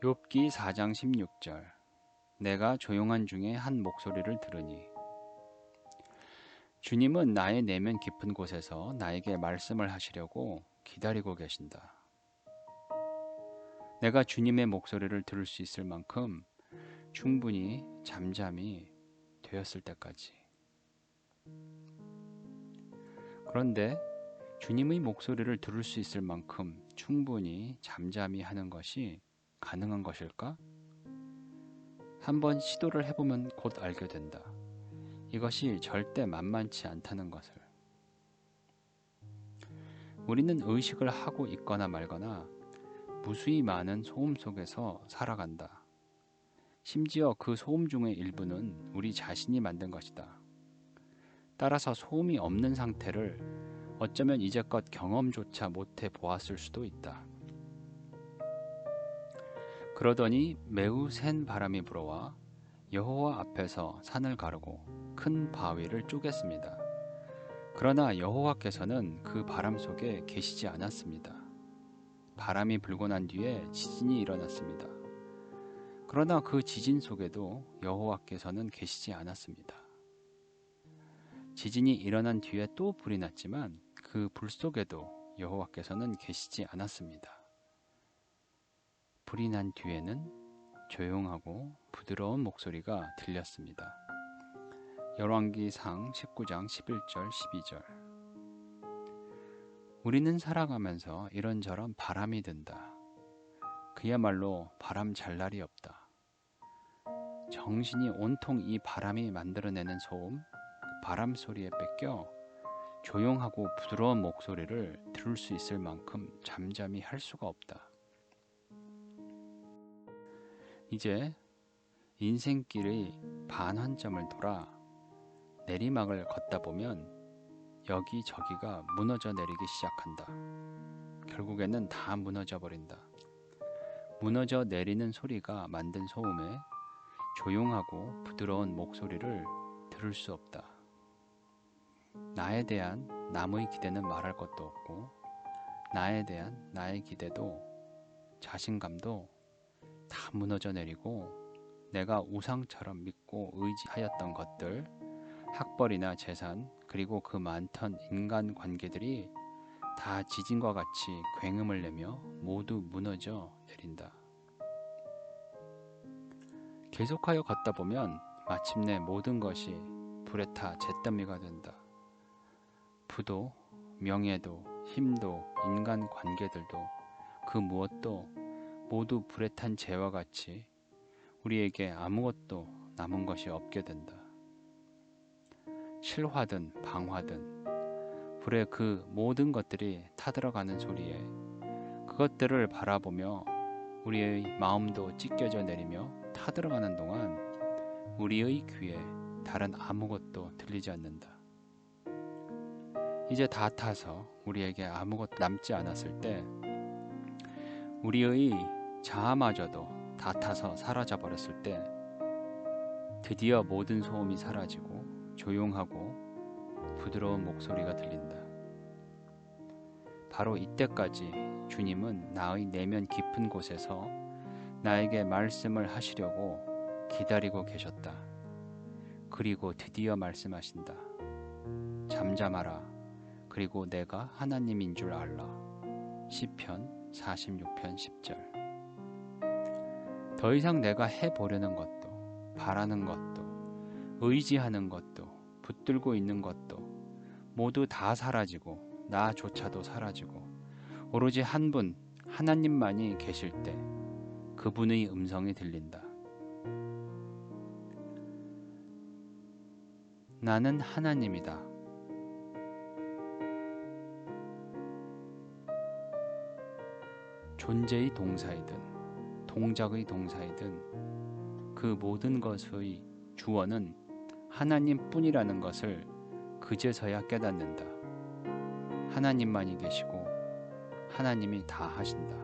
욥기 4장 16절 내가 조용한 중에 한 목소리를 들으니 주님은 나의 내면 깊은 곳에서 나에게 말씀을 하시려고 기다리고 계신다. 내가 주님의 목소리를 들을 수 있을 만큼 충분히 잠잠이 되었을 때까지. 그런데 주님의 목소리를 들을 수 있을 만큼 충분히 잠잠히 하는 것이 가능한 것일까? 한번 시도를 해보면 곧 알게 된다. 이것이 절대 만만치 않다는 것을. 우리는 의식을 하고 있거나 말거나 무수히 많은 소음 속에서 살아간다. 심지어 그 소음 중의 일부는 우리 자신이 만든 것이다. 따라서 소음이 없는 상태를 어쩌면 이제껏 경험조차 못해 보았을 수도 있다. 그러더니 매우 센 바람이 불어와 여호와 앞에서 산을 가르고 큰 바위를 쪼갰습니다. 그러나 여호와께서는 그 바람 속에 계시지 않았습니다. 바람이 불고 난 뒤에 지진이 일어났습니다. 그러나 그 지진 속에도 여호와께서는 계시지 않았습니다. 지진이 일어난 뒤에 또 불이 났지만 그 불 속에도 여호와께서는 계시지 않았습니다. 불이 난 뒤에는 조용하고 부드러운 목소리가 들렸습니다. 열왕기상 19장 11절 12절 우리는 살아가면서 이런저런 바람이 든다. 그야말로 바람 잘 날이 없다. 정신이 온통 이 바람이 만들어내는 소음, 바람 소리에 뺏겨 조용하고 부드러운 목소리를 들을 수 있을 만큼 잠잠히 할 수가 없다. 이제 인생길의 반환점을 돌아 내리막을 걷다 보면 여기저기가 무너져 내리기 시작한다. 결국에는 다 무너져 버린다. 무너져 내리는 소리가 만든 소음에 조용하고 부드러운 목소리를 들을 수 없다. 나에 대한 남의 기대는 말할 것도 없고, 나에 대한 나의 기대도 자신감도 다 무너져 내리고 내가 우상처럼 믿고 의지하였던 것들, 학벌이나 재산, 그리고 그 많던 인간 관계들이 다 지진과 같이 굉음을 내며 모두 무너져 내린다. 계속하여 걷다 보면 마침내 모든 것이 불에 타 잿더미가 된다. 부도, 명예도, 힘도, 인간 관계들도 그 무엇도 모두 불에 탄 재와 같이 우리에게 아무것도 남은 것이 없게 된다. 실화든 방화든 불에 그 모든 것들이 타들어가는 소리에 그것들을 바라보며 우리의 마음도 찢겨져 내리며 타들어가는 동안 우리의 귀에 다른 아무것도 들리지 않는다. 이제 다 타서 우리에게 아무것도 남지 않았을 때 우리의 자아마저도 다 타서 사라져 버렸을 때 드디어 모든 소음이 사라지고 조용하고 부드러운 목소리가 들린다. 바로 이때까지 주님은 나의 내면 깊은 곳에서 나에게 말씀을 하시려고 기다리고 계셨다. 그리고 드디어 말씀하신다. 잠잠하라. 그리고 내가 하나님인 줄 알라. 시편 46편 10절. 더 이상 내가 해보려는 것도, 바라는 것도, 의지하는 것도, 붙들고 있는 것도 모두 다 사라지고 나조차도 사라지고 오로지 한 분, 하나님만이 계실 때 그분의 음성이 들린다. 나는 하나님이다. 존재의 동사이든 동작의 동사이든 그 모든 것의 주어는 하나님 뿐이라는 것을 그제서야 깨닫는다. 하나님만이 계시고 하나님이 다 하신다.